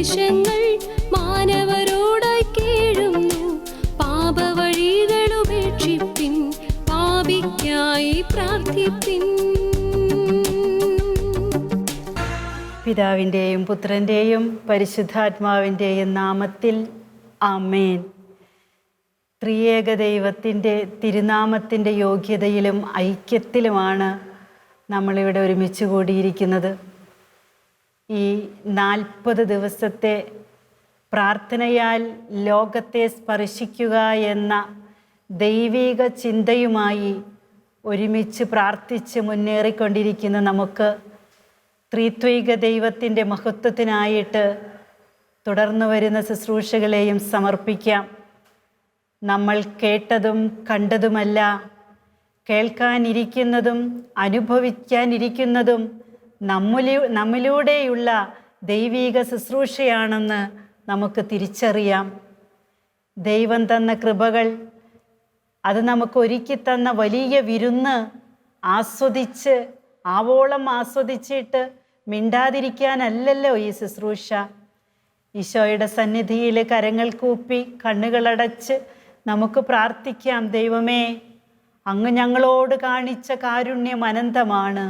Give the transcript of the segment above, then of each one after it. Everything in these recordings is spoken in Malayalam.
ഉപദേശങ്ങൾ മാനവരോടായി കേഴുന്നു. പാപവഴികൾ ഉപേക്ഷിപ്പിൻ പാപിക്കായി പ്രാർത്ഥിപ്പിൻ. പിതാവിന്റെയും പുത്രന്റെയും പരിശുദ്ധാത്മാവിന്റെയും നാമത്തിൽ ആമേൻ. ത്രിയേക ദൈവത്തിന്റെ തിരുനാമത്തിന്റെ യോഗ്യതയിലും ഐക്യത്തിലുമാണ് നമ്മളിവിടെ ഒരുമിച്ച് കൂടിയിരിക്കുന്നത്. ഈ നാൽപ്പത് ദിവസത്തെ പ്രാർത്ഥനയാൽ ലോകത്തെ സ്പർശിക്കുക എന്ന ദൈവിക ചിന്തയുമായി ഒരുമിച്ച് പ്രാർത്ഥിച്ച് മുന്നേറിക്കൊണ്ടിരിക്കുന്ന നമുക്ക് ത്രിത്വൈക ദൈവത്തിന്റെ മഹത്വത്തിനായിട്ട് തുടർന്നു വരുന്ന ശുശ്രൂഷകളെയും സമർപ്പിക്കാം. നമ്മൾ കേട്ടതും കണ്ടതുമല്ല കേൾക്കാനിരിക്കുന്നതും അനുഭവിക്കാനിരിക്കുന്നതും നമ്മിലൂ നമ്മിലൂടെയുള്ള ദൈവീക ശുശ്രൂഷയാണെന്ന് നമുക്ക് തിരിച്ചറിയാം. ദൈവം തന്ന കൃപകൾ അത് നമുക്ക് ഒരുക്കി തന്ന വലിയ വിരുന്ന് ആസ്വദിച്ച് ആവോളം ആസ്വദിച്ചിട്ട് മിണ്ടാതിരിക്കാനല്ലല്ലോ ഈ ശുശ്രൂഷ. ഈശോയുടെ സന്നിധിയിൽ കരങ്ങൾ കൂപ്പി കണ്ണുകളടച്ച് നമുക്ക് പ്രാർത്ഥിക്കാം ദൈവമേ അങ്ങ് ഞങ്ങളോട് കാണിച്ച കാരുണ്യം അനന്തമാണ്.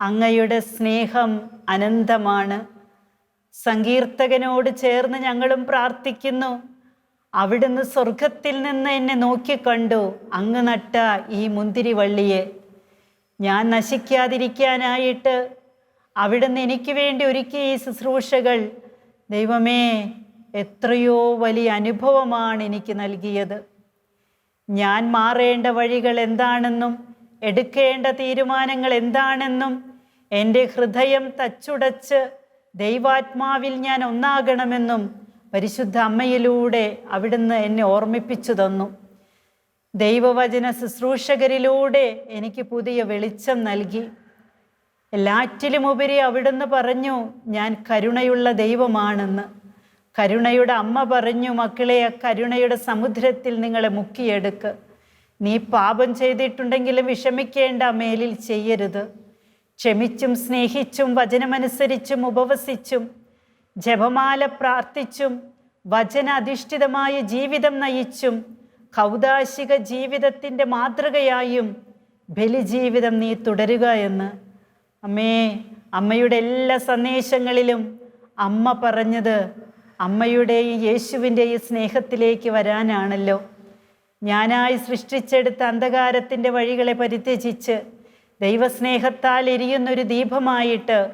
അങ്ങയുടെ സ്നേഹം അനന്തമാണ്. സങ്കീർത്തകനോട് ചേർന്ന് ഞങ്ങളും പ്രാർത്ഥിക്കുന്നു. അവിടുന്ന് സ്വർഗത്തിൽ നിന്ന് എന്നെ നോക്കിക്കണ്ടു അങ്ങ് നട്ട ഈ മുന്തിരിവള്ളിയെ. ഞാൻ നശിക്കാതിരിക്കാനായിട്ട് അവിടുന്ന് എനിക്ക് വേണ്ടി ഒരുക്കിയ ഈ ശുശ്രൂഷകൾ ദൈവമേ എത്രയോ വലിയ അനുഭവമാണ് എനിക്ക് നൽകിയത്. ഞാൻ മാറേണ്ട വഴികൾ എന്താണെന്നും എടുക്കേണ്ട തീരുമാനങ്ങൾ എന്താണെന്നും എന്റെ ഹൃദയം തച്ചുടച്ച് ദൈവാത്മാവിൽ ഞാൻ ഒന്നാകണമെന്നും പരിശുദ്ധ അമ്മയിലൂടെ അവിടുന്ന് എന്നെ ഓർമ്മിപ്പിച്ചു തന്നു. ദൈവവചന ശുശ്രൂഷകരിലൂടെ എനിക്ക് പുതിയ വെളിച്ചം നൽകി. എല്ലാറ്റിലുമുപരി അവിടുന്ന് പറഞ്ഞു ഞാൻ കരുണയുള്ള ദൈവമാണെന്ന്. കരുണയുടെ അമ്മ പറഞ്ഞു മക്കളെ കരുണയുടെ സമുദ്രത്തിൽ നിങ്ങളെ മുക്കിയെടുക്ക്. നീ പാപം ചെയ്തിട്ടുണ്ടെങ്കിലും വിഷമിക്കേണ്ട മേലിൽ ചെയ്യരുത്. ക്ഷമിച്ചും സ്നേഹിച്ചും വചനമനുസരിച്ചും ഉപവസിച്ചും ജപമാല പ്രാർത്ഥിച്ചും വചന അധിഷ്ഠിതമായ ജീവിതം നയിച്ചും കൗതാശിക ജീവിതത്തിന്റെ മാതൃകയായും ബലിജീവിതം നീ തുടരുക എന്ന് അമ്മേ അമ്മയുടെ എല്ലാ സന്ദേശങ്ങളിലും അമ്മ പറഞ്ഞത് അമ്മയുടെയും യേശുവിന്റെയും സ്നേഹത്തിലേക്ക് വരാനാണല്ലോ. ഞാനായി സൃഷ്ടിച്ചെടുത്ത അന്ധകാരത്തിന്റെ വഴികളെ പരിത്യജിച്ച് ദൈവസ്നേഹത്താൽ എരിയുന്നൊരു ദീപമായിട്ട്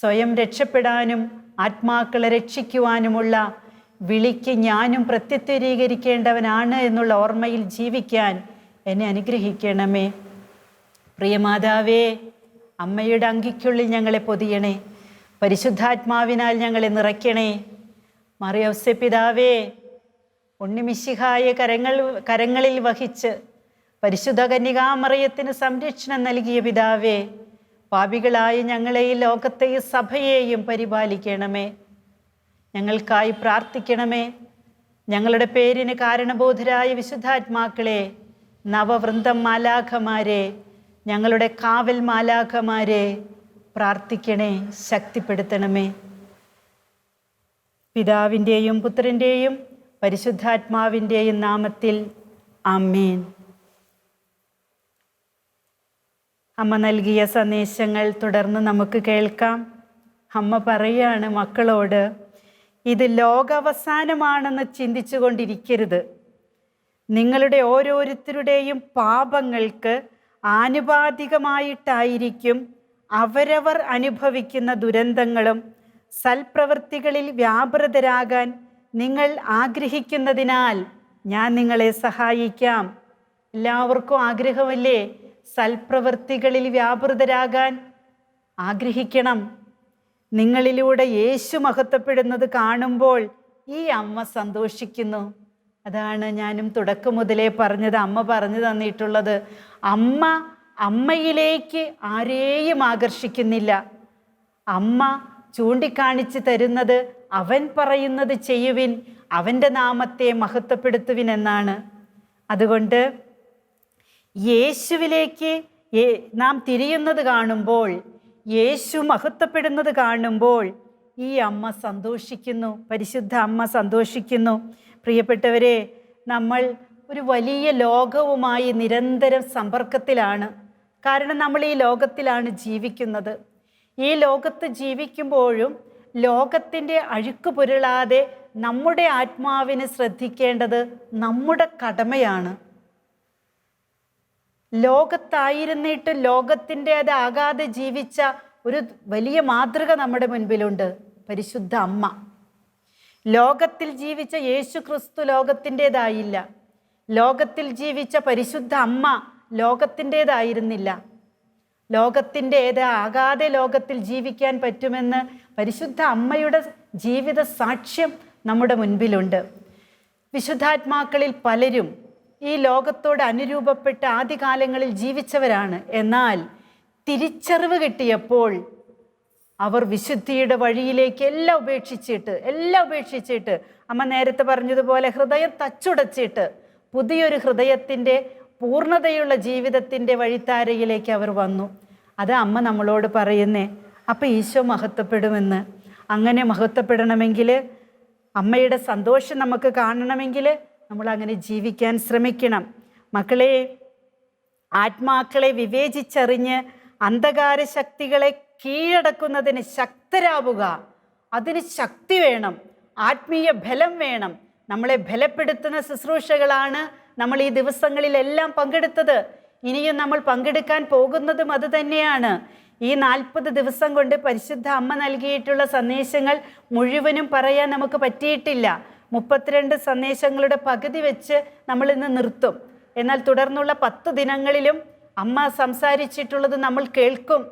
സ്വയം രക്ഷപ്പെടാനും ആത്മാക്കളെ രക്ഷിക്കുവാനുമുള്ള വിളിക്ക് ഞാനും പ്രത്യത്വരീകരിക്കേണ്ടവനാണ് എന്നുള്ള ഓർമ്മയിൽ ജീവിക്കാൻ എന്നെ അനുഗ്രഹിക്കണമേ. പ്രിയമാതാവേ അമ്മയുടെ അങ്കിക്കുള്ളിൽ ഞങ്ങളെ പൊതിയണേ. പരിശുദ്ധാത്മാവിനാൽ ഞങ്ങളെ നിറയ്ക്കണേ. മറിയൗസ്യ പിതാവേ ഉണ്ണിമിശിഹായ കരങ്ങൾ കരങ്ങളിൽ വഹിച്ച് പരിശുദ്ധ കന്യകാമറിയത്തിന് സംരക്ഷണം നൽകിയ പിതാവേ പാപികളായ ഞങ്ങളെ ഈ ലോകത്തെയും സഭയെയും പരിപാലിക്കണമേ. ഞങ്ങൾക്കായി പ്രാർത്ഥിക്കണമേ. ഞങ്ങളുടെ പേരിന് കാരണബോധരായ വിശുദ്ധാത്മാക്കളെ നവവൃന്ദം മാലാഖമാരെ ഞങ്ങളുടെ കാവൽ മാലാഖമാരെ പ്രാർത്ഥിക്കണേ ശക്തിപ്പെടുത്തണമേ. പിതാവിന്റെയും പുത്രന്റെയും പരിശുദ്ധാത്മാവിന്റെയും നാമത്തിൽ ആമേൻ. അമ്മ നൽകിയ സന്ദേശങ്ങൾ തുടർന്ന് നമുക്ക് കേൾക്കാം. അമ്മ പറയാണ് മക്കളോട് ഇത് ലോകാവസാനമാണെന്ന് ചിന്തിച്ചു കൊണ്ടിരിക്കരുത് നിങ്ങളുടെ ഓരോരുത്തരുടെയും പാപങ്ങൾക്ക് ആനുപാതികമായിട്ടായിരിക്കും അവരവർ അനുഭവിക്കുന്ന ദുരന്തങ്ങളും സൽപ്രവൃത്തികളിൽ വ്യാപൃതരാകാൻ നിങ്ങൾ ആഗ്രഹിക്കുന്നതിനാൽ ഞാൻ നിങ്ങളെ സഹായിക്കാം. എല്ലാവർക്കും ആഗ്രഹമല്ലേ? സൽപ്രവൃത്തികളിൽ വ്യാപൃതരാകാൻ ആഗ്രഹിക്കണം. നിങ്ങളിലൂടെ യേശു മഹത്വപ്പെടുന്നത് കാണുമ്പോൾ ഈ അമ്മ സന്തോഷിക്കുന്നു. അതാണ് ഞാനും തുടക്കം മുതലേ പറഞ്ഞത് അമ്മ പറഞ്ഞു തന്നിട്ടുള്ളത്. അമ്മ അമ്മയിലേക്ക് ആരെയും ആകർഷിക്കുന്നില്ല. അമ്മ ചൂണ്ടിക്കാണിച്ച് തരുന്നത് അവൻ പറയുന്നത് ചെയ്യുവിൻ അവന്റെ നാമത്തെ മഹത്വപ്പെടുത്തുവിൻ എന്നാണ്. അതുകൊണ്ട് യേശുവിലേക്ക് നാം തിരിയുന്നത് കാണുമ്പോൾ യേശു മഹത്വപ്പെടുന്നത് കാണുമ്പോൾ ഈ അമ്മ സന്തോഷിക്കുന്നു പരിശുദ്ധ അമ്മ സന്തോഷിക്കുന്നു. പ്രിയപ്പെട്ടവരെ നമ്മൾ ഒരു വലിയ ലോകവുമായി നിരന്തരം സമ്പർക്കത്തിലാണ്. കാരണം നമ്മൾ ഈ ലോകത്തിലാണ് ജീവിക്കുന്നത്. ഈ ലോകത്ത് ജീവിക്കുമ്പോഴും ലോകത്തിന്റെ അഴുക്ക് പുരളാതെ നമ്മുടെ ആത്മാവിനെ ശ്രദ്ധിക്കേണ്ടത് നമ്മുടെ കടമയാണ്. ലോകത്തായിരുന്നിട്ട് ലോകത്തിന്റെ ആകാതെ ജീവിച്ച ഒരു വലിയ മാതൃക നമ്മുടെ മുൻപിലുണ്ട്. പരിശുദ്ധ അമ്മ. ലോകത്തിൽ ജീവിച്ച യേശു ക്രിസ്തു ലോകത്തിന്റെതായില്ല. ലോകത്തിൽ ജീവിച്ച പരിശുദ്ധ അമ്മ ലോകത്തിന്റെതായിരുന്നില്ല. ലോകത്തിന്റെ ആകാതെ ലോകത്തിൽ ജീവിക്കാൻ പറ്റുമെന്ന് പരിശുദ്ധ അമ്മയുടെ ജീവിത സാക്ഷ്യം നമ്മുടെ മുൻപിലുണ്ട്. വിശുദ്ധാത്മാക്കളിൽ പലരും ഈ ലോകത്തോട് അനുരൂപപ്പെട്ട് ആദ്യകാലങ്ങളിൽ ജീവിച്ചവരാണ്. എന്നാൽ തിരിച്ചറിവ് കിട്ടിയപ്പോൾ അവർ വിശുദ്ധിയുടെ വഴിയിലേക്ക് എല്ലാം ഉപേക്ഷിച്ചിട്ട് എല്ലാം ഉപേക്ഷിച്ചിട്ട് അമ്മ നേരത്തെ പറഞ്ഞതുപോലെ ഹൃദയം തച്ചുടച്ചിട്ട് പുതിയൊരു ഹൃദയത്തിന്റെ പൂർണതയുള്ള ജീവിതത്തിന്റെ വഴിത്താരയിലേക്ക് അവർ വന്നു. അത് അമ്മ നമ്മളോട് പറയുന്നേ അപ്പം ഈശോ മഹത്വപ്പെടുമെന്ന്. അങ്ങനെ മഹത്വപ്പെടണമെങ്കിൽ അമ്മയുടെ സന്തോഷം നമുക്ക് കാണണമെങ്കിൽ നമ്മൾ അങ്ങനെ ജീവിക്കാൻ ശ്രമിക്കണം. മക്കളെ ആത്മാക്കളെ വിവേചിച്ചറിഞ്ഞ് അന്ധകാര ശക്തികളെ കീഴടക്കുന്നതിന് ശക്തരാവുക. അതിന് ശക്തി വേണം ആത്മീയ ബലം വേണം. നമ്മളെ ബലപ്പെടുത്തുന്ന ശുശ്രൂഷകളാണ് നമ്മൾ ഈ ദിവസങ്ങളിലെല്ലാം പങ്കെടുത്തത്. ഇനിയും നമ്മൾ പങ്കെടുക്കാൻ പോകുന്നതും അത് തന്നെയാണ്. ഈ നാൽപ്പത് ദിവസം കൊണ്ട് പരിശുദ്ധ അമ്മ നൽകിയിട്ടുള്ള സന്ദേശങ്ങൾ മുഴുവനും പറയാൻ നമുക്ക് പറ്റിയിട്ടില്ല. മുപ്പത്തിരണ്ട് സന്ദേശങ്ങളുടെ പകുതി വെച്ച് നമ്മൾ ഇന്ന് നിർത്തും. എന്നാൽ തുടർന്നുള്ള പത്ത് ദിനങ്ങളിലും അമ്മ സംസാരിച്ചിട്ടുള്ളത് നമ്മൾ കേൾക്കും.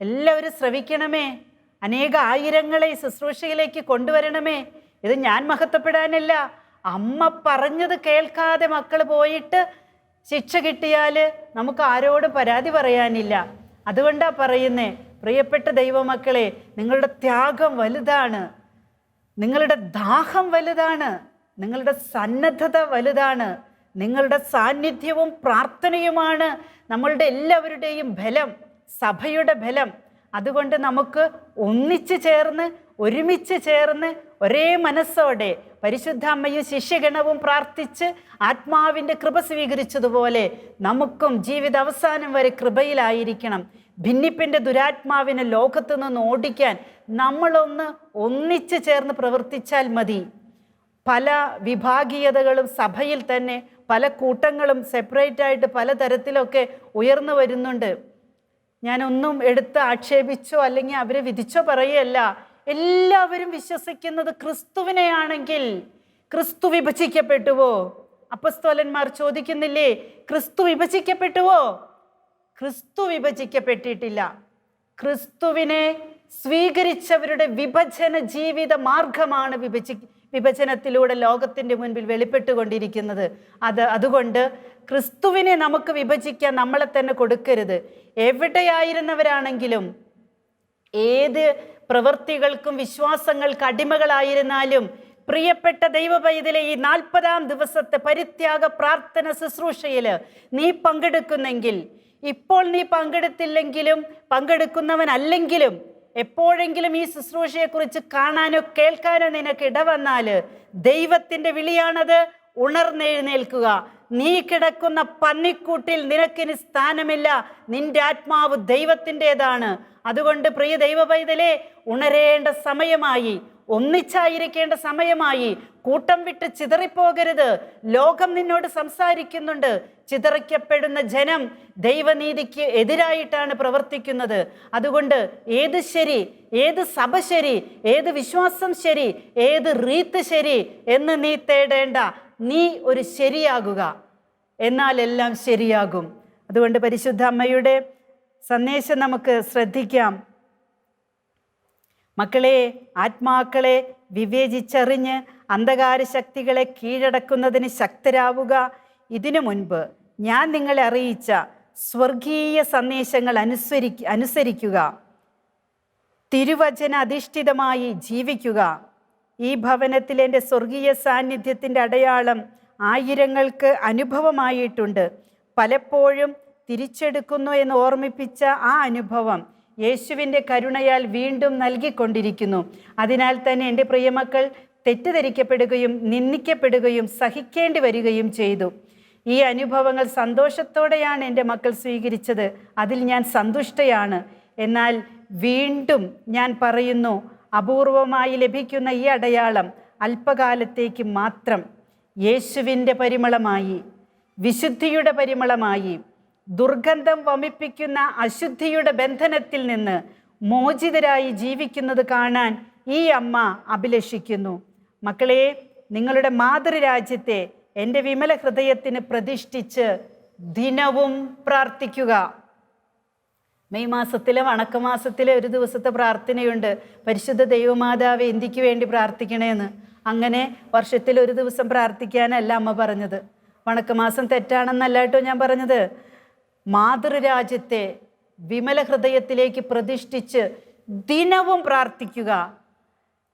എല്ലാവരും ശ്രവിക്കണമേ. അനേക ആയിരങ്ങളെ ശുശ്രൂഷയിലേക്ക് കൊണ്ടുവരണമേ. ഇത് ഞാൻ മഹത്വപ്പെടാനല്ല. അമ്മ പറഞ്ഞത് കേൾക്കാതെ മക്കൾ പോയിട്ട് ശിക്ഷ കിട്ടിയാൽ നമുക്ക് ആരോടും പരാതി പറയാനില്ല. അതുകൊണ്ടാണ് പറയുന്നേ പ്രിയപ്പെട്ട ദൈവമക്കളെ നിങ്ങളുടെ ത്യാഗം വലുതാണ്. നിങ്ങളുടെ ദാഹം വലുതാണ് നിങ്ങളുടെ സന്നദ്ധത വലുതാണ് നിങ്ങളുടെ സാന്നിധ്യവും പ്രാർത്ഥനയുമാണ് നമ്മളുടെ എല്ലാവരുടെയും ബലം സഭയുടെ ബലം. അതുകൊണ്ട് നമുക്ക് ഒന്നിച്ചു ചേർന്ന് ഒരുമിച്ച് ചേർന്ന് ഒരേ മനസ്സോടെ പരിശുദ്ധ അമ്മയും ശിഷ്യഗണവും പ്രാർത്ഥിച്ച് ആത്മാവിന്റെ കൃപ സ്വീകരിച്ചതുപോലെ നമുക്കും ജീവിത അവസാനം വരെ കൃപയിലായിരിക്കണം. ഭിന്നിപ്പിന്റെ ദുരാത്മാവിനെ ലോകത്തു നിന്ന് ഓടിക്കാൻ നമ്മളൊന്ന് ഒന്നിച്ചു ചേർന്ന് പ്രവർത്തിച്ചാൽ മതി. പല വിഭാഗീയതകളും സഭയിൽ തന്നെ പല കൂട്ടങ്ങളും സെപ്പറേറ്റ് ആയിട്ട് പല തരത്തിലൊക്കെ ഉയർന്നു വരുന്നുണ്ട്. ഞാനൊന്നും എടുത്ത് ആക്ഷേപിച്ചോ അല്ലെങ്കിൽ അവരെ വിധിച്ചോ പറയല്ല എല്ലാവരും വിശ്വസിക്കുന്നത് ക്രിസ്തുവിനെയാണെങ്കിൽ ക്രിസ്തു വിഭജിക്കപ്പെട്ടുവോ? അപ്പസ്തോലന്മാർ ചോദിക്കുന്നില്ലേ ക്രിസ്തു വിഭജിക്കപ്പെട്ടുവോ? ക്രിസ്തു വിഭജിക്കപ്പെട്ടിട്ടില്ല. ക്രിസ്തുവിനെ സ്വീകരിച്ചവരുടെ വിഭജന ജീവിത മാർഗമാണ് വിഭജി വിഭജനത്തിലൂടെ ലോകത്തിന്റെ മുൻപിൽ വെളിപ്പെട്ടുകൊണ്ടിരിക്കുന്നത്. അത് അതുകൊണ്ട് ക്രിസ്തുവിനെ നമുക്ക് വിഭജിക്കാൻ നമ്മളെ തന്നെ കൊടുക്കരുത്. എവിടെയായിരുന്നവരാണെങ്കിലും ഏത് പ്രവൃത്തികൾക്കും വിശ്വാസങ്ങൾക്ക് അടിമകളായിരുന്നാലും പ്രിയപ്പെട്ട ദൈവ പൈതലെ ഈ നാൽപ്പതാം ദിവസത്തെ പരിത്യാഗ പ്രാർത്ഥന ശുശ്രൂഷയിൽ നീ പങ്കെടുക്കുന്നെങ്കിൽ ഇപ്പോൾ നീ പങ്കെടുത്തില്ലെങ്കിലും പങ്കെടുക്കുന്നവനല്ലെങ്കിലും എപ്പോഴെങ്കിലും ഈ ശുശ്രൂഷയെക്കുറിച്ച് കാണാനോ കേൾക്കാനോ നിനക്ക് ഇടവന്നാൽ ദൈവത്തിന്റെ വിളിയാണത് ഉണർന്നെഴുന്നേൽക്കുക. നീ കിടക്കുന്ന പന്നിക്കൂട്ടിൽ നിനക്കിന് സ്ഥാനമില്ല. നിന്റെ ആത്മാവ് ദൈവത്തിന്റെതാണ്. അതുകൊണ്ട് പ്രിയ ദൈവ പൈതലെ ഉണരേണ്ട സമയമായി ഒന്നിച്ചായിരിക്കേണ്ട സമയമായി കൂട്ടം വിട്ട് ചിതറിപ്പോകരുത്. ലോകം നിന്നോട് സംസാരിക്കുന്നുണ്ട്. ചിതറിക്കപ്പെടുന്ന ജനം ദൈവനീതിക്ക് എതിരായിട്ടാണ് പ്രവർത്തിക്കുന്നത്. അതുകൊണ്ട് ഏത് ശരി ഏത് സഭ ശരി ഏത് വിശ്വാസം ശരി ഏത് റീത്ത് ശരി എന്ന് നീ തേടേണ്ട. നീ ഒരു ശരിയാകുക എന്നാൽ എല്ലാം ശരിയാകും. അതുകൊണ്ട് പരിശുദ്ധ അമ്മയുടെ സന്ദേശം നമുക്ക് ശ്രദ്ധിക്കാം. മക്കളെ ആത്മാക്കളെ വിവേചിച്ചറിഞ്ഞ് അന്ധകാര ശക്തികളെ കീഴടക്കുന്നതിന് ശക്തരാവുക. ഇതിനു മുൻപ് ഞാൻ നിങ്ങളെ അറിയിച്ച സ്വർഗീയ സന്ദേശങ്ങൾ അനുസരി അനുസരിക്കുക. തിരുവചന അധിഷ്ഠിതമായി ജീവിക്കുക. ഈ ഭവനത്തിൽ എന്റെ സ്വർഗീയ സാന്നിധ്യത്തിന്റെ അടയാളം ആയിരങ്ങൾക്ക് അനുഭവമായിട്ടുണ്ട്. പലപ്പോഴും തിരിച്ചെടുക്കുന്നു എന്ന് ഓർമ്മിപ്പിച്ച ആ അനുഭവം യേശുവിന്റെ കരുണയാൽ വീണ്ടും നൽകിക്കൊണ്ടിരിക്കുന്നു. അതിനാൽ തന്നെ എന്റെ പ്രിയമക്കൾ തെറ്റിദ്ധരിക്കപ്പെടുകയും നിന്ദിക്കപ്പെടുകയും സഹിക്കേണ്ടി വരികയും ചെയ്തു. ഈ അനുഭവങ്ങൾ സന്തോഷത്തോടെയാണ് എന്റെ മക്കൾ സ്വീകരിച്ചത്. അതിൽ ഞാൻ സന്തുഷ്ടയാണ്. എന്നാൽ വീണ്ടും ഞാൻ പറയുന്നു അപൂർവമായി ലഭിക്കുന്ന ഈ അടയാളം അല്പകാലത്തേക്ക് മാത്രം യേശുവിന്റെ പരിമളമായി വിശുദ്ധിയുടെ പരിമളമായി ദുർഗന്ധം വമിപ്പിക്കുന്ന അശുദ്ധിയുടെ ബന്ധനത്തിൽ നിന്ന് മോചിതരായി ജീവിക്കുന്നത് കാണാൻ ഈ അമ്മ അഭിലഷിക്കുന്നു. മക്കളെ നിങ്ങളുടെ മാതൃരാജ്യത്തെ എന്റെ വിമല ഹൃദയത്തിന് പ്രതിഷ്ഠിച്ച് ദിനവും പ്രാർത്ഥിക്കുക. മെയ് മാസത്തിലെ വണക്കമാസത്തിലെ ഒരു ദിവസത്തെ പ്രാർത്ഥനയുണ്ട്. പരിശുദ്ധ ദൈവമാതാവ് എന്തിക്ക് വേണ്ടി പ്രാർത്ഥിക്കണേന്ന്. അങ്ങനെ വർഷത്തിൽ ഒരു ദിവസം പ്രാർത്ഥിക്കാനല്ല അമ്മ പറഞ്ഞത്. വണക്കമാസം തെറ്റാണെന്നല്ല കേട്ടോ ഞാൻ പറഞ്ഞത്. മാതൃരാജ്യത്തെ വിമല ഹൃദയത്തിലേക്ക് പ്രതിഷ്ഠിച്ച് ദിനവും പ്രാർത്ഥിക്കുക.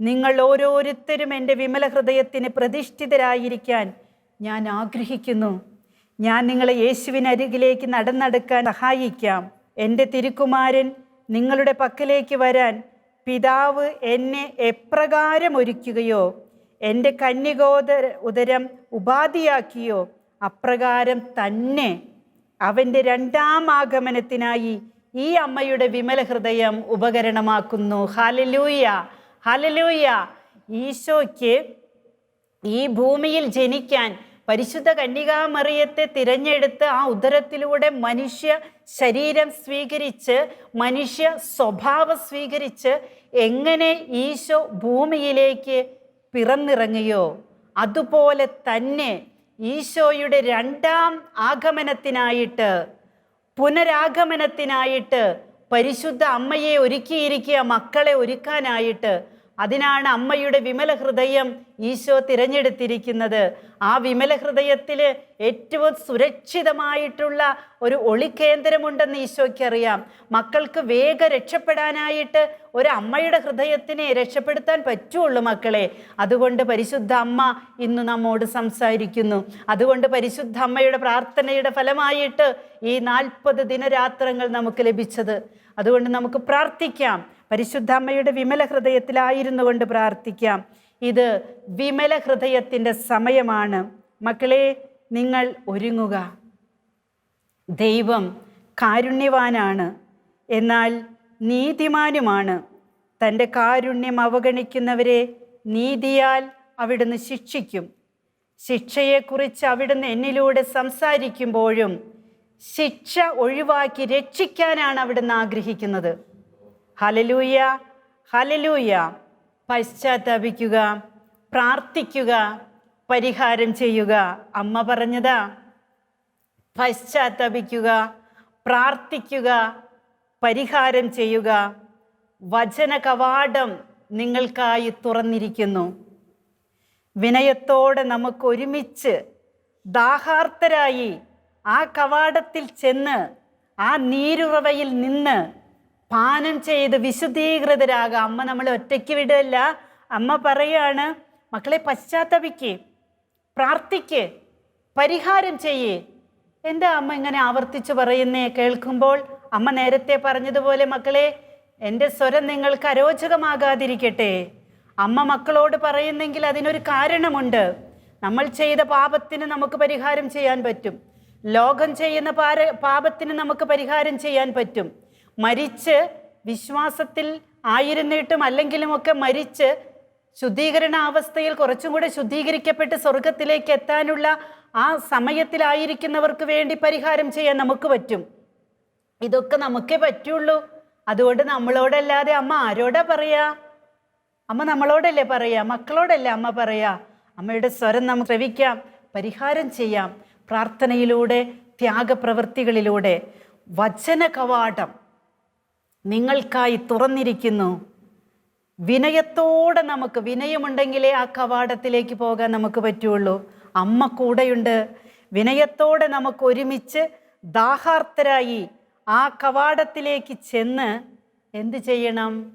നിങ്ങൾ ഓരോരുത്തരും എന്റെ വിമല ഹൃദയത്തിന് പ്രതിഷ്ഠിതരായിരിക്കാൻ ഞാൻ ആഗ്രഹിക്കുന്നു. ഞാൻ നിങ്ങളെ യേശുവിനരികിലേക്ക് നടന്നെടുക്കാൻ സഹായിക്കാം. എന്റെ തിരുക്കുമാരൻ നിങ്ങളുടെ പക്കലേക്ക് വരാൻ പിതാവ് എന്നെ എപ്രകാരം ഒരുക്കുകയോ എന്റെ കന്യകോദര ഉദരം ഉപാധിയാക്കിയോ അപ്രകാരം തന്നെ അവന്റെ രണ്ടാം ആഗമനത്തിനായി ഈ അമ്മയുടെ വിമല ഹൃദയം ഉപകരണമാക്കുന്നു. ഹലലൂയ ഹലലൂയ ഈശോയ്ക്ക് ഈ ഭൂമിയിൽ ജനിക്കാൻ പരിശുദ്ധ കന്യകാമറിയത്തെ തിരഞ്ഞെടുത്ത് ആ ഉദരത്തിലൂടെ മനുഷ്യ ശരീരം സ്വീകരിച്ച് മനുഷ്യ സ്വഭാവം സ്വീകരിച്ച് എങ്ങനെ ഈശോ ഭൂമിയിലേക്ക് പിറന്നിറങ്ങിയോ? അതുപോലെ തന്നെ ഈശോയുടെ രണ്ടാം ആഗമനത്തിനായിട്ട് പുനരാഗമനത്തിനായിട്ട് പരിശുദ്ധ അമ്മയെ ഒരുക്കിയിരിക്കുക മക്കളെ ഒരുക്കാനായിട്ട് അതിനാണ് അമ്മയുടെ വിമല ഹൃദയം ഈശോ തിരഞ്ഞെടുത്തിരിക്കുന്നത്. ആ വിമല ഹൃദയത്തിൽ ഏറ്റവും സുരക്ഷിതമായിട്ടുള്ള ഒരു ഒളികേന്ദ്രമുണ്ടെന്ന് ഈശോയ്ക്ക് അറിയാം മക്കൾക്ക് വേഗം രക്ഷപ്പെടാനായിട്ട് ഒരു അമ്മയുടെ ഹൃദയത്തിനെ രക്ഷപ്പെടുത്താൻ പറ്റുള്ളൂ മക്കളെ. അതുകൊണ്ട് പരിശുദ്ധ അമ്മ ഇന്ന് നമ്മോട് സംസാരിക്കുന്നു. അതുകൊണ്ട് പരിശുദ്ധ അമ്മയുടെ പ്രാർത്ഥനയുടെ ഫലമായിട്ട് ഈ നാൽപ്പത് ദിനരാത്രങ്ങൾ നമുക്ക് ലഭിച്ചത്. അതുകൊണ്ട് നമുക്ക് പ്രാർത്ഥിക്കാം. പരിശുദ്ധ അമ്മയുടെ വിമല ഹൃദയത്തിലായിരുന്നു കൊണ്ട് പ്രാർത്ഥിക്കാം. ഇത് വിമല ഹൃദയത്തിന്റെ സമയമാണ്. മക്കളെ നിങ്ങൾ ഒരുങ്ങുക. ദൈവം കാരുണ്യവാനാണ്. എന്നാൽ നീതിമാനുമാണ്. തന്റെ കാരുണ്യം അവഗണിക്കുന്നവരെ നീതിയാൽ അവിടുന്ന് ശിക്ഷിക്കും. ശിക്ഷയെക്കുറിച്ച് അവിടുന്ന് എന്നിലൂടെ സംസാരിക്കുമ്പോഴും ശിക്ഷ ഒഴിവാക്കി രക്ഷിക്കാനാണ് അവിടുന്ന് ആഗ്രഹിക്കുന്നത്. ഹലലൂയ ഹലലൂയ പശ്ചാത്താപിക്കുക പ്രാർത്ഥിക്കുക പരിഹാരം ചെയ്യുക. അമ്മ പറഞ്ഞതാ പശ്ചാത്തപിക്കുക പ്രാർത്ഥിക്കുക പരിഹാരം ചെയ്യുക. വചന കവാടം നിങ്ങൾക്കായി തുറന്നിരിക്കുന്നു. വിനയത്തോടെ നമുക്ക് ഒരുമിച്ച് ദാഹാർത്തരായി ആ കവാടത്തിൽ ചെന്ന് ആ നീരുറവയിൽ നിന്ന് പാനം ചെയ്ത് വിശുദ്ധീകൃതരാകാം അമ്മ നമ്മളെ ഒറ്റയ്ക്ക് വിടല്ല. അമ്മ പറയാണ് മക്കളെ പശ്ചാത്തപിക്ക് പ്രാർത്ഥിക്ക് പരിഹാരം ചെയ്യേ. എന്റെ അമ്മ ഇങ്ങനെ ആവർത്തിച്ച് പറയുന്നേ കേൾക്കുമ്പോൾ? അമ്മ നേരത്തെ പറഞ്ഞതുപോലെ മക്കളെ എന്റെ സ്വരം നിങ്ങൾക്ക് അരോചകമാകാതിരിക്കട്ടെ. അമ്മ മക്കളോട് പറയുന്നെങ്കിൽ അതിനൊരു കാരണമുണ്ട്. നമ്മൾ ചെയ്ത പാപത്തിന് നമുക്ക് പരിഹാരം ചെയ്യാൻ പറ്റും. ലോകം ചെയ്യുന്ന പാര പാപത്തിന് നമുക്ക് പരിഹാരം ചെയ്യാൻ പറ്റും. മരിച്ച് വിശ്വാസത്തിൽ ആയിരുന്നിട്ടും അല്ലെങ്കിലുമൊക്കെ മരിച്ച് ശുദ്ധീകരണ അവസ്ഥയിൽ കുറച്ചും കൂടെ ശുദ്ധീകരിക്കപ്പെട്ട് സ്വർഗത്തിലേക്ക് എത്താനുള്ള ആ സമയത്തിലായിരിക്കുന്നവർക്ക് വേണ്ടി പരിഹാരം ചെയ്യാൻ നമുക്ക് പറ്റും. ഇതൊക്കെ നമുക്കേ പറ്റുള്ളൂ. അതുകൊണ്ട് നമ്മളോടല്ലാതെ അമ്മ ആരോടാ പറയാ? അമ്മ നമ്മളോടല്ലേ പറയാ? മക്കളോടല്ലേ അമ്മ പറയാ? അമ്മയുടെ സ്വരം നമുക്ക് ശ്രവിക്കാം പരിഹാരം ചെയ്യാം. പ്രാർത്ഥനയിലൂടെ ത്യാഗപ്രവൃത്തികളിലൂടെ. വചന കവാടം നിങ്ങൾക്കായി തുറന്നിരിക്കുന്നു. വിനയത്തോടെ നമുക്ക് വിനയമുണ്ടെങ്കിലേ ആ കവാടത്തിലേക്ക് പോകാൻ നമുക്ക് പറ്റുള്ളൂ. അമ്മ കൂടെയുണ്ട്. വിനയത്തോടെ നമുക്ക് ഒരുമിച്ച് ദാഹാർത്തരായി ആ കവാടത്തിലേക്ക് ചെന്ന് എന്ത് ചെയ്യണം?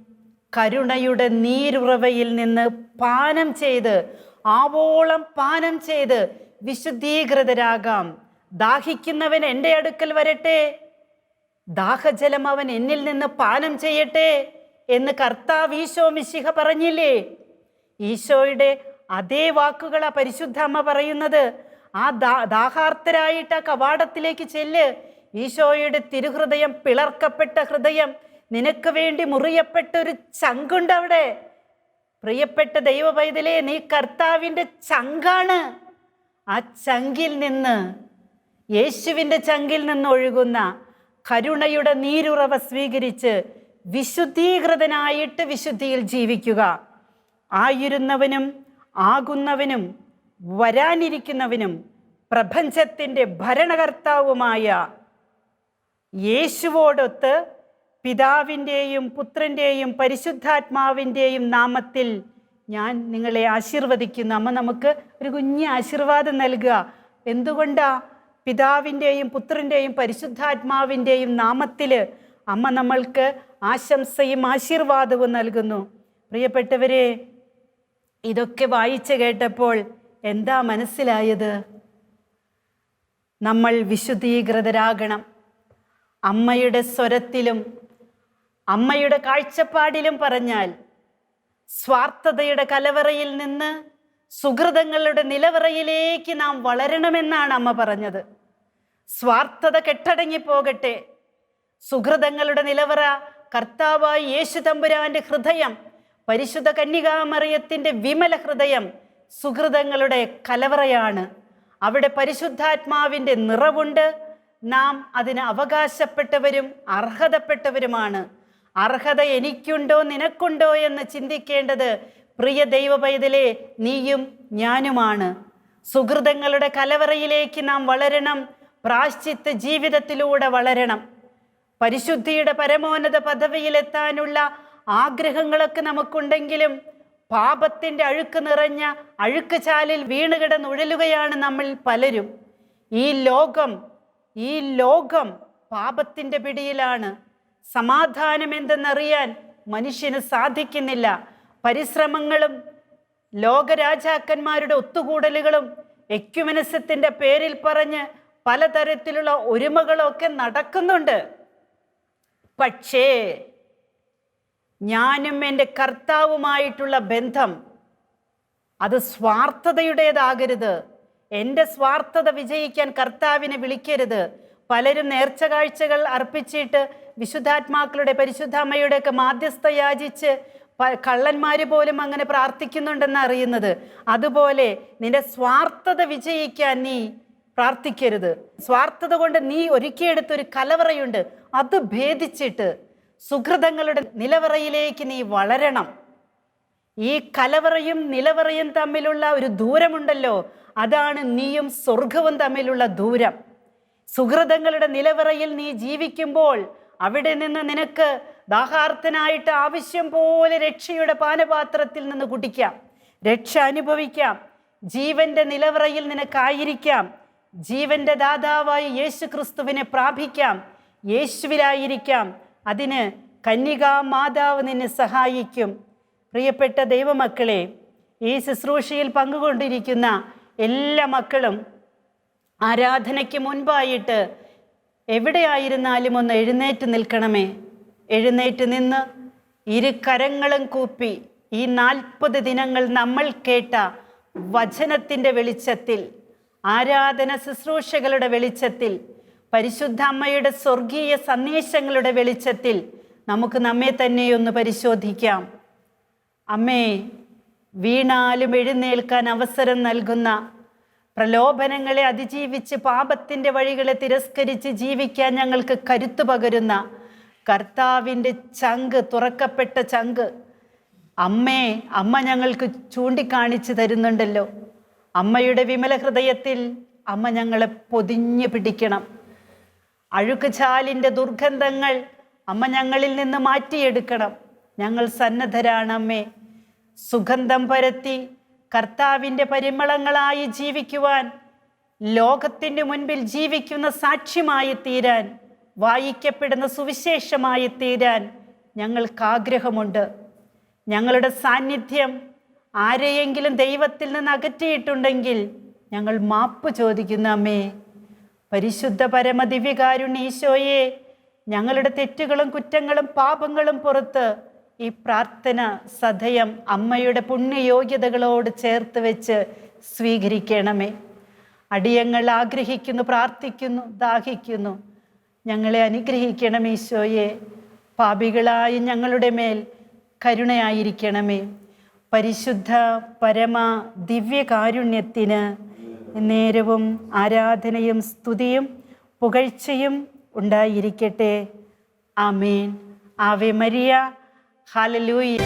കരുണയുടെ നീരുറവയിൽ നിന്ന് പാനം ചെയ്ത് ആവോളം പാനം ചെയ്ത് വിശുദ്ധീകൃതരാകാം. ദാഹിക്കുന്നവൻ എന്റെ അടുക്കൽ വരട്ടെ. ദാഹജലം അവൻ എന്നിൽ നിന്ന് പാനം ചെയ്യട്ടെ എന്ന് കർത്താവ് ഈശോ മിശിഹ പറഞ്ഞില്ലേ? ഈശോയുടെ അതേ വാക്കുകളാ പരിശുദ്ധ അമ്മ പറയുന്നത്. ആ ദാ ദാഹാർത്തരായിട്ട് ആ കവാടത്തിലേക്ക് ചെല്ല്. ഈശോയുടെ തിരുഹൃദയം പിളർക്കപ്പെട്ട ഹൃദയം നിനക്ക് വേണ്ടി മുറിയപ്പെട്ട ഒരു ചങ്കുണ്ട് അവിടെ. പ്രിയപ്പെട്ട ദൈവ പൈതലേ നീ കർത്താവിന്റെ ചങ്കാണ്. ആ ചങ്കിൽ നിന്ന് യേശുവിന്റെ ചങ്കിൽ നിന്ന് ഒഴുകുന്ന കരുണയുടെ നീരുറവ സ്വീകരിച്ച് വിശുദ്ധീകൃതനായിട്ട് വിശുദ്ധിയിൽ ജീവിക്കുക. ആയിരുന്നവനും ആകുന്നവനും വരാനിരിക്കുന്നവനും പ്രപഞ്ചത്തിന്റെ ഭരണകർത്താവുമായ യേശുവോടൊത്ത് പിതാവിന്റെയും പുത്രന്റെയും പരിശുദ്ധാത്മാവിന്റെയും നാമത്തിൽ ഞാൻ നിങ്ങളെ ആശീർവദിക്കുന്നു. അമ്മ നമുക്ക് ഒരു കുഞ്ഞ് ആശീർവാദം നൽകുക. എന്തുകൊണ്ടാ? പിതാവിന്റെയും പുത്രന്റെയും പരിശുദ്ധാത്മാവിന്റെയും നാമത്തിൽ അമ്മ നമ്മൾക്ക് ആശംസയും ആശീർവാദവും നൽകുന്നു. പ്രിയപ്പെട്ടവരെ ഇതൊക്കെ വായിച്ചു കേട്ടപ്പോൾ എന്താ മനസ്സിലായത്? നമ്മൾ വിശുദ്ധീകൃതരാകണം. അമ്മയുടെ സ്വരത്തിലും അമ്മയുടെ കാഴ്ചപ്പാടിലും പറഞ്ഞാൽ സ്വാർത്ഥതയുടെ കലവറയിൽ നിന്ന് സുഹൃതങ്ങളുടെ നിലവറയിലേക്ക് നാം വളരണമെന്നാണ് അമ്മ പറഞ്ഞത്. സ്വാർത്ഥത കെട്ടടങ്ങി പോകട്ടെ സുഹൃതങ്ങളുടെ നിലവറ കർത്താവായി യേശു തമ്പുരാന്റെ ഹൃദയം പരിശുദ്ധ കന്യകാമറിയത്തിന്റെ വിമല ഹൃദയം സുഹൃതങ്ങളുടെ കലവറയാണ്. അവിടെ പരിശുദ്ധാത്മാവിന്റെ നിറവുണ്ട്. നാം അതിന് അവകാശപ്പെട്ടവരും അർഹതപ്പെട്ടവരുമാണ്. അർഹത എനിക്കുണ്ടോ നിനക്കുണ്ടോ എന്ന് ചിന്തിക്കേണ്ടത് പ്രിയ ദൈവ പൈതലേ നീയും ഞാനുമാണ്. സുഹൃതങ്ങളുടെ കലവറയിലേക്ക് നാം വളരണം. പ്രാശ്ചിത്ത ജീവിതത്തിലൂടെ വളരണം. പരിശുദ്ധിയുടെ പരമോന്നത പദവിയിലെത്താനുള്ള ആഗ്രഹങ്ങളൊക്കെ നമുക്കുണ്ടെങ്കിലും പാപത്തിന്റെ അഴുക്ക് നിറഞ്ഞ അഴുക്ക് ചാലിൽ വീണുകിടന്നുഴലുകയാണ് നമ്മൾ പലരും. ഈ ലോകം ഈ ലോകം പാപത്തിന്റെ പിടിയിലാണ്. സമാധാനം എന്തെന്നറിയാൻ മനുഷ്യന് സാധിക്കുന്നില്ല. പരിശ്രമങ്ങളും ലോകരാജാക്കന്മാരുടെ ഒത്തുകൂടലുകളും എക്യുമനസത്തിന്റെ പേരിൽ പറഞ്ഞ് പലതരത്തിലുള്ള ഒരുമകളൊക്കെ നടക്കുന്നുണ്ട്. പക്ഷേ ഞാനും എന്റെ കർത്താവുമായിട്ടുള്ള ബന്ധം അത് സ്വാർത്ഥതയുടേതാകരുത്. എന്റെ സ്വാർത്ഥത വിജയിക്കാൻ കർത്താവിനെ വിളിക്കരുത്. പലരും നേർച്ച കാഴ്ചകൾ അർപ്പിച്ചിട്ട് വിശുദ്ധാത്മാക്കളുടെ പരിശുദ്ധാമ്മയുടെ ഒക്കെ മാധ്യസ്ഥ യാചിച്ച് കള്ളന്മാർ പോലും അങ്ങനെ പ്രാർത്ഥിക്കുന്നുണ്ടെന്ന് അറിയുന്നത്. അതുപോലെ നിന്റെ സ്വാർത്ഥത വിജയിക്കാൻ നീ പ്രാർത്ഥിക്കരുത്. സ്വാർത്ഥത കൊണ്ട് നീ ഒരുക്കിയെടുത്തൊരു കലവറയുണ്ട്. അത് ഭേദിച്ചിട്ട് സുഹൃതങ്ങളുടെ നിലവറയിലേക്ക് നീ വളരണം. ഈ കലവറയും നിലവറയും തമ്മിലുള്ള ഒരു ദൂരമുണ്ടല്ലോ. അതാണ് നീയും സ്വർഗവും തമ്മിലുള്ള ദൂരം. സുഹൃതങ്ങളുടെ നിലവറയിൽ നീ ജീവിക്കുമ്പോൾ അവിടെ നിന്ന് നിനക്ക് ദാഹാർത്ഥനായിട്ട് ആവശ്യം പോലെ രക്ഷയുടെ പാനപാത്രത്തിൽ നിന്ന് കുടിക്കാം. രക്ഷ അനുഭവിക്കാം. ജീവന്റെ നിലവറയിൽ നിനക്കായിരിക്കാം. ജീവന്റെ ദാതാവായി യേശു ക്രിസ്തുവിനെ പ്രാപിക്കാം യേശുവിലായിരിക്കാം അതിന് കന്യകാ മാതാവ് നിന്നെ സഹായിക്കും. പ്രിയപ്പെട്ട ദൈവമക്കളെ ഈ ശുശ്രൂഷയിൽ പങ്കുകൊണ്ടിരിക്കുന്ന എല്ലാ മക്കളും ആരാധനയ്ക്ക് മുൻപായിട്ട് എവിടെയായിരുന്നാലും ഒന്ന് എഴുന്നേറ്റ് നിൽക്കണമേ. എഴുന്നേറ്റ് നിന്ന് ഇരു കരങ്ങളും കൂപ്പി ഈ നാൽപ്പത് ദിനങ്ങൾ നമ്മൾ കേട്ട വചനത്തിന്റെ വെളിച്ചത്തിൽ ആരാധന ശുശ്രൂഷകളുടെ വെളിച്ചത്തിൽ പരിശുദ്ധ അമ്മയുടെ സ്വർഗീയ സന്ദേശങ്ങളുടെ വെളിച്ചത്തിൽ നമുക്ക് നമ്മെ തന്നെ ഒന്ന് പരിശോധിക്കാം. അമ്മേ വീണാലും എഴുന്നേൽക്കാൻ അവസരം നൽകുന്ന പ്രലോഭനങ്ങളെ അതിജീവിച്ച് പാപത്തിന്റെ വഴികളെ തിരസ്കരിച്ച് ജീവിക്കാൻ ഞങ്ങൾക്ക് കരുത്തു പകരുന്ന കർത്താവിന്റെ ചങ്ക് തുറക്കപ്പെട്ട ചങ്ക്. അമ്മേ അമ്മ ഞങ്ങൾക്ക് ചൂണ്ടിക്കാണിച്ചു തരുന്നുണ്ടല്ലോ. അമ്മയുടെ വിമല ഹൃദയത്തിൽ അമ്മ ഞങ്ങളെ പൊതിഞ്ഞു പിടിക്കണം. അഴുക്ക് ചാലിന്റെ ദുർഗന്ധങ്ങൾ അമ്മ ഞങ്ങളിൽ നിന്ന് മാറ്റിയെടുക്കണം. ഞങ്ങൾ സന്നദ്ധരാണ് അമ്മേ. സുഗന്ധം പരത്തി കർത്താവിന്റെ പരിമളങ്ങളായി ജീവിക്കുവാൻ ലോകത്തിന്റെ മുൻപിൽ ജീവിക്കുന്ന സാക്ഷ്യമായി തീരാൻ വായിക്കപ്പെടുന്ന സുവിശേഷമായി തീരാൻ ഞങ്ങൾക്ക് ആഗ്രഹമുണ്ട് ഞങ്ങളുടെ സാന്നിധ്യം ആരെയെങ്കിലും ദൈവത്തിൽ നിന്ന് അകറ്റിയിട്ടുണ്ടെങ്കിൽ ഞങ്ങൾ മാപ്പ് ചോദിക്കുന്ന അമ്മേ. പരിശുദ്ധ പരമദിവ്യകാരുണ്യ ഈശോയെ ഞങ്ങളുടെ തെറ്റുകളും കുറ്റങ്ങളും പാപങ്ങളും പുറത്ത് ഈ പ്രാർത്ഥന സദയം അമ്മയുടെ പുണ്യയോഗ്യതകളോട് ചേർത്ത് വെച്ച് സ്വീകരിക്കണമേ. അടിയങ്ങൾ ആഗ്രഹിക്കുന്നു പ്രാർത്ഥിക്കുന്നു ദാഹിക്കുന്നു. ഞങ്ങളെ അനുഗ്രഹിക്കണം ഈശോയെ. പാപികളായ ഞങ്ങളുടെ മേൽ കരുണയായിരിക്കണമേ. പരിശുദ്ധ പരമ ദിവ്യകാരുണ്യത്തിന് നേരവും ആരാധനയും സ്തുതിയും പുകഴ്ചയും ഉണ്ടായിരിക്കട്ടെ. ആമേൻ. Ave Maria. ഹാലലൂയ